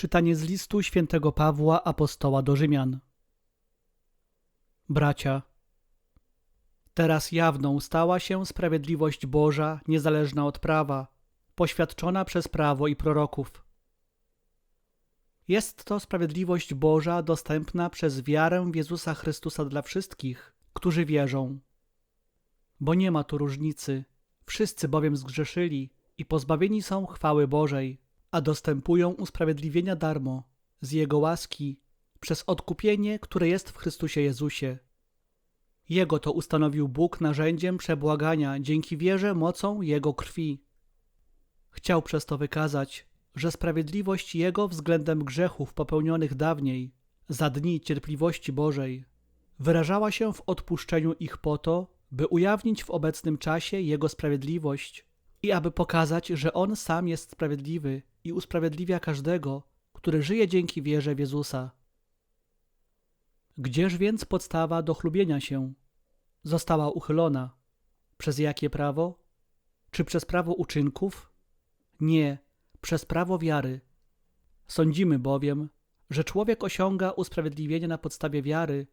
Czytanie z listu świętego Pawła apostoła do Rzymian. Bracia, teraz jawną stała się sprawiedliwość Boża, niezależna od prawa, poświadczona przez prawo i proroków. Jest to sprawiedliwość Boża dostępna przez wiarę w Jezusa Chrystusa dla wszystkich, którzy wierzą. Bo nie ma tu różnicy, wszyscy bowiem zgrzeszyli i pozbawieni są chwały Bożej, a dostępują usprawiedliwienia darmo, z Jego łaski, przez odkupienie, które jest w Chrystusie Jezusie. Jego to ustanowił Bóg narzędziem przebłagania dzięki wierze mocą Jego krwi. Chciał przez to wykazać, że sprawiedliwość Jego względem grzechów popełnionych dawniej, za dni cierpliwości Bożej, wyrażała się w odpuszczeniu ich po to, by ujawnić w obecnym czasie Jego sprawiedliwość i aby pokazać, że On sam jest sprawiedliwy i usprawiedliwia każdego, który żyje dzięki wierze w Jezusa. Gdzież więc podstawa do chlubienia się? Została uchylona. Przez jakie prawo? Czy przez prawo uczynków? Nie, przez prawo wiary. Sądzimy bowiem, że człowiek osiąga usprawiedliwienie na podstawie wiary,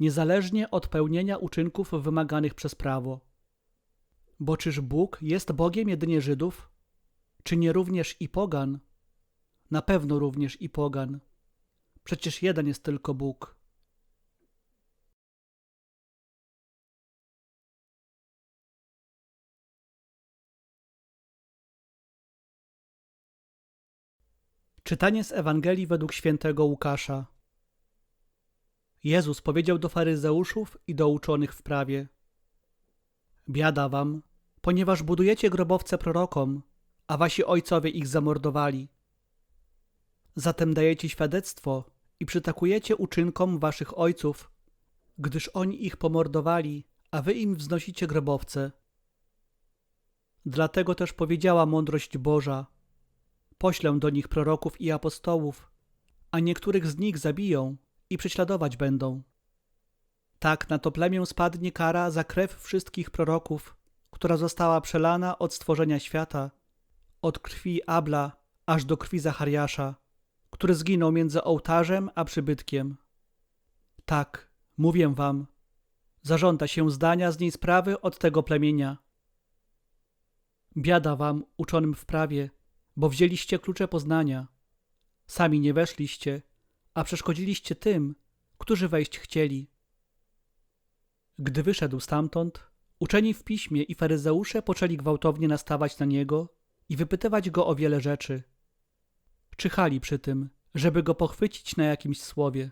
niezależnie od pełnienia uczynków wymaganych przez prawo. Bo czyż Bóg jest Bogiem jedynie Żydów? Czy nie również i pogan? Na pewno również i pogan. Przecież jeden jest tylko Bóg. Czytanie z Ewangelii według świętego Łukasza. Jezus powiedział do faryzeuszów i do uczonych w prawie: Biada wam, ponieważ budujecie grobowce prorokom, a wasi ojcowie ich zamordowali. Zatem dajecie świadectwo i przytakujecie uczynkom waszych ojców, gdyż oni ich pomordowali, a wy im wznosicie grobowce. Dlatego też powiedziała mądrość Boża: Poślę do nich proroków i apostołów, a niektórych z nich zabiją i prześladować będą. Tak na to plemię spadnie kara za krew wszystkich proroków, która została przelana od stworzenia świata, od krwi Abla aż do krwi Zachariasza, który zginął między ołtarzem a przybytkiem. Tak, mówię wam, zażąda się zdania z niej sprawy od tego plemienia. Biada wam, uczonym w prawie, bo wzięliście klucze poznania. Sami nie weszliście, a przeszkodziliście tym, którzy wejść chcieli. Gdy wyszedł stamtąd, uczeni w piśmie i faryzeusze poczęli gwałtownie nastawać na niego i wypytywać go o wiele rzeczy. Czyhali przy tym, żeby go pochwycić na jakimś słowie.